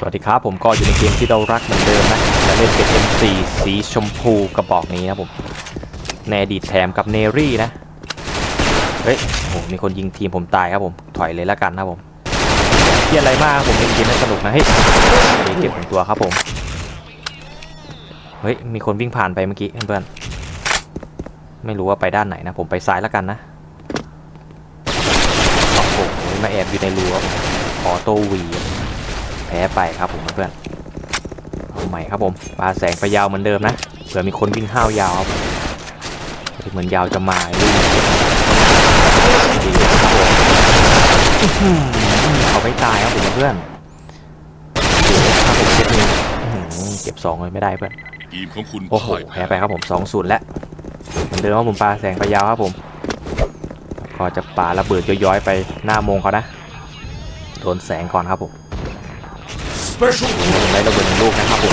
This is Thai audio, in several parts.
สวัสดีครับผมก็อยู่ในเกมที่เรารักเหมือนเดิมนะจะเล่นเป็น M4 สีชมพูกระบอกนี้นะผมในอดีตแถมกับเนรี่นะ เฮ้ยโอ้โหมีคนยิงทีมผมตายครับผม ถอยเลยละกันนะผมเกียอะไรมากผมเล่นเกมไม่สนุกนะเฮ้ยเก็บหนึ่งตัวครับผม เฮ้ยมีคนวิ่งผ่านไปเมื่อกี้เพื่อนไม่รู้ว่าไปด้านไหนนะ ผมไปซ้ายละกันนะโอ้โหมาแอบอยู่ในรูครับผมออโตวี แพ้ไปครับผมเพื่อนๆเอาใหม่ครับผมปลาแสงไปยาวเหมือนเดิมนะเผื่อมีคนวิ่งห้าวยาวครับผมเหมือนยาวจะมาลูกดีครับผมอื้อหือเอาไม่ตายครับผมเพื่อนโอ้โหถ้าเป็นเซตนี้อื้อหือเก็บสองเลยไม่ได้เพื่อนทีมของคุณโอ้โหพ่ายแพ้ไปครับผมสองศูนย์แล้วเหมือนเดิมครับผมปลาแสงไปยาวครับผมก็จะปาระเบิดย้อยๆไปหน้าโมงเขานะโดนแสงก่อนครับผม Special ได้ระเบิดหนึ่งลูกนะครับผม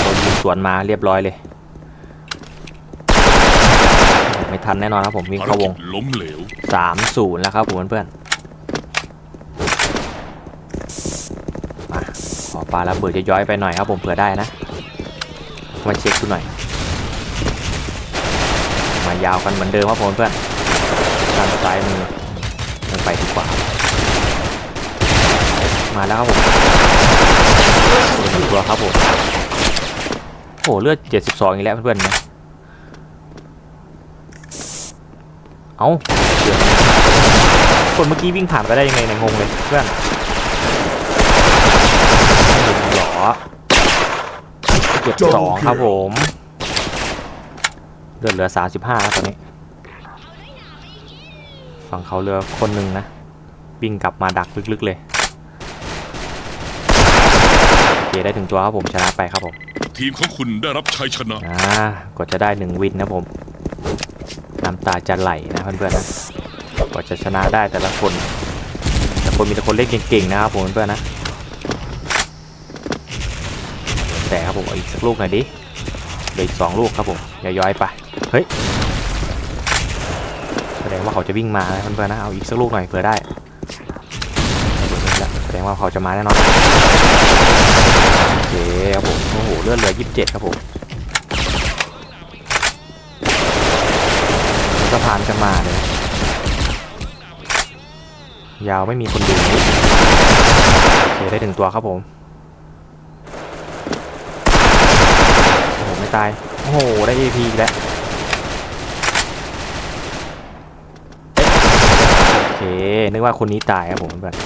โดนยิงสวนมาเรียบร้อยเลย ไม่ทันแน่นอนครับผมวิ่งภารเข้าวกิงจล้มเหลว3-0แล้วครับผมเพื่อนๆมาขอปลาระเบิดจะย้อยๆไปหน่อยครับผมเผื่อได้นะ มาเช็คดูหน่อย มายาวกันเหมือนเดิมครับผมเพื่อนด้านซ้ายมือมัน ไปดีกว่า มาแล้วครับผมโดนตัวครับผมโหเลือด72อีกแล้วเพื่อนๆนะเอาคนเมื่อกี้วิ่งผ่านไปได้ยังไงเนี่ยงงเลยเพื่อนไม่เห็นเหรอเก็บสองครับผมเลือดเหลือ35แล้วตอนนี้ ฝั่งเขาเรือคนหนึ่งนะวิ่งกลับมาดักลึกๆเลยโอเคได้ถึงตัวครับผมชนะไปครับผมทีมของคุณได้รับชัยชนะอ่ากว่าจะได้หนึ่งวินนะผมน้ำตาจะไหลนะเพื่อนๆนะกว่าจะชนะได้แต่ละคน แต่คนมีแต่คนเล่นเก่งๆนะครับผมเพื่อนๆนะแต่ครับผมเอาอีกสักลูกหน่อยดิเหลืออีกสองลูกครับผมอย่าย้อยไปเฮ้ยแส ดงว่าเขาจะวิ่งมานะเพื่อนๆนะเอาอีกสักลูกหน่อยเผื่อได้แสดงว่าเขาจะมาแน่นอนโอเคครับผมโอ้โหเลือดเหลือ 27 ครับผมสะพานจะมาเลยยาวไม่มีคนดูโอเคได้ถึงตัวครับผมโอ้โหไม่ตายโอ้โหได้ AP อีกแล้ว โอเค นึกว่าคนนี้ตายครับผมเพื่อน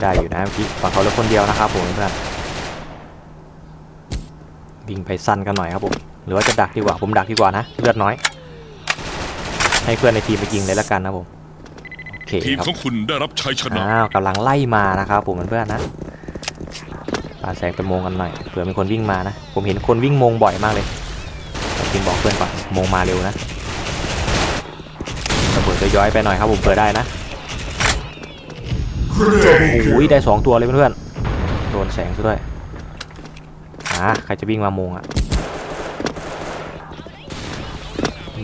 ได้อยู่นะเมื่อกี้ฝั่งเขาเหลือคนเดียวนะครับผมเพื่อนวิ่งไปสั้นกันหน่อยครับผมหรือว่าจะดักดีกว่าผมดักดีกว่านะเลือดน้อย ให้เพื่อนในทีมไปยิงเลยละกันนะผมโอเคทีมครับของคุณได้รับชัยชนะอ้าวกำลังไล่มานะครับผมเพื่อนๆนะปาแสงไปโมงกันหน่อยเผื่อมีคนวิ่งมานะ ผมเห็นคนวิ่งโมงบ่อยมากเลยทีมบอกเพื่อนก่อนโมงมาเร็วนะระเบิดจะ ย้อยไปหน่อยครับผมเผื่อได้นะโอ้ยได้สองตัวเลยเพื่อนๆโดนแสงซะด้วยอ่าใครจะวิ่งมาโมงอะ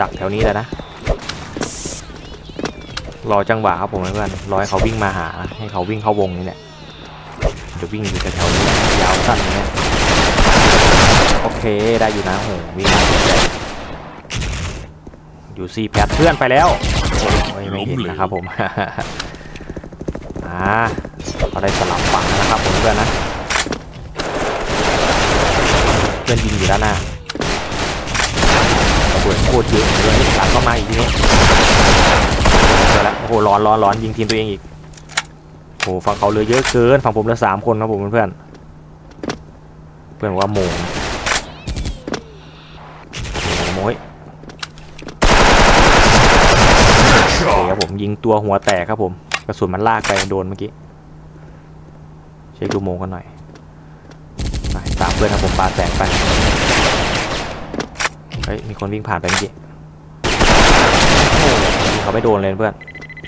ดักแถวนี้เลยนะ รอจังหวะครับผมเพื่อนรอให้เขาวิ่งมาหานะให้เขาวิ่งเข้าวงนี่แหละจะวิ่งอยู่แถวนี้ยาวสั้นอย่างเงี้ยโอเคได้อยู่นะโหวิ่งมาอยู่ซีแพทเพื่อนไปแล้ว โอ้ยไม่เห็นนะครับผม อ่าเขาได้สลับฝั่งแล้วนะครับผมเพื่อนนะเพื่อนยิงอยู่ด้านหน้าระเบิดโคตรเยอะเลยหลังเข้ามาอีกทีนี้เจอแล้วโอ้โหร้อนร้อนร้อนยิงทีมตัวเองอีกโอ้โหฝั่งเขาเหลือเยอะเกินฝั่งผมเหลือสามคนครับผมเพื่อนเพื่อนบอกว่าโมงโอ้โหโม้ยโอเคครับผม ยิงตัวหัวแตกครับผม กระสุนมันลากไปโดนเมื่อกี้ เช็คดูโมงกันหน่อยไปตามเพื่อนครับผมปาแสงไป เฮ้ย มีคนวิ่งผ่านไปเมื่อกี้โอ้ยเขาไม่โดนเลยเพื่อน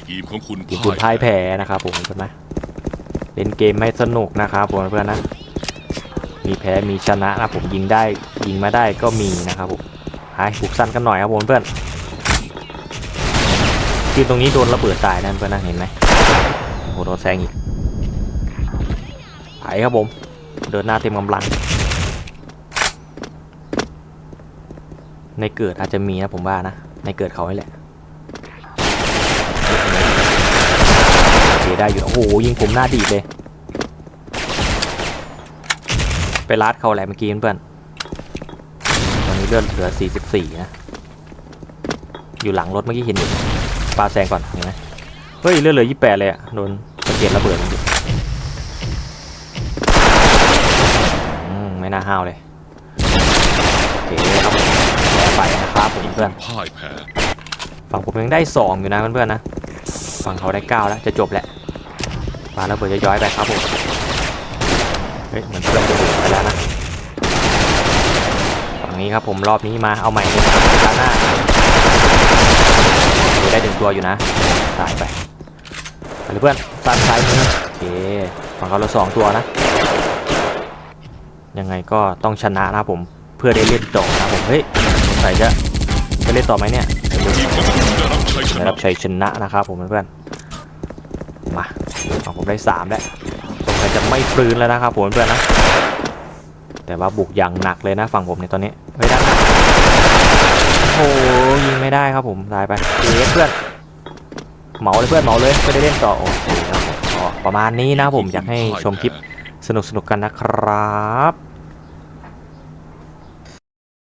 ทีมของคุณทีมคุณพ่ายแพ้นะครับผมเห็นไหมเล่นเกมไม่สนุกนะครับผมเพื่อนนะ มีแพ้มีชนะนะผมยิงได้ยิงมาได้ก็มีนะครับผมให้ปลุกสั้นกันหน่อยครับผมเพื่อน ยืนตรงนี้โดนระเบิดตายนั่นเพื่อนนะเห็นไหมโอ้โหโดนแซงอีกไปครับผม เดินหน้าเต็มกำลัง ในเกิดอาจจะมีนะผมว่านะ ในเกิดเขาให้แหละโอเคได้อยู่ โอ้โหยิงผมหน้าดีดเลย ไปลัดเขาแหละเมื่อกี้เพื่อนตอนนี้เลือดเหลือ 44 นะ อยู่หลังรถเมื่อกี้เห็นอยู่ ปาแซงก่อนเห็นไหมเฮ้ยเลือดเหลือ28เลยอะโดนสะเก็ดระเบิดมันอยู่อืมไม่น่าห้าวเลยโอเคครับผมแพ้ไปนะครับผมเพื่อนพ่ายแพ้ฝั่งผมยังได้2อยู่นะเพื่อนๆนะฝั่งเขาได้9แล้วจะจบแล้วปาระเบิดจะย้อยไปครับผมเฮ้ยเหมือนเพื่อนจะหลุดไปแล้วนะฝั่งนี้ครับผมรอบนี้มาเอาใหม่เลยด้านหน้าโอเค ได้ถึงตัวอยู่นะตายไปไปเลยเพื่อนซ้ายซ้ายมือโอเคฝั่งเขาเราสองตัวนะ ยังไงก็ต้องชนะนะผมเพื่อได้เล่นต่อนะผมเฮ้ยสงสัยจะจะเล่นต่อไหมเนี่ยได้รับชัยชได้นะรับชัยชนะนะครับผมเพื่อนมาของผมได้สามแล้วสงสัยจะไม่ฟื้นแล้วนะครับผมเพื่อนนะแต่ว่าบุกอย่างหนักเลยนะฝั่งผมในตอนนี้ไม่ได้านหน้า โอ้โหยิงไม่ได้ครับผมตายไปเอเพื่อนเหมาเลยเพื่อนเหมาเลยไม่ได้เล่นต่อโอเคครับผมก็ประมาณนี้นะผมอยากให้ชมคลิปสนุกๆกันนะครับ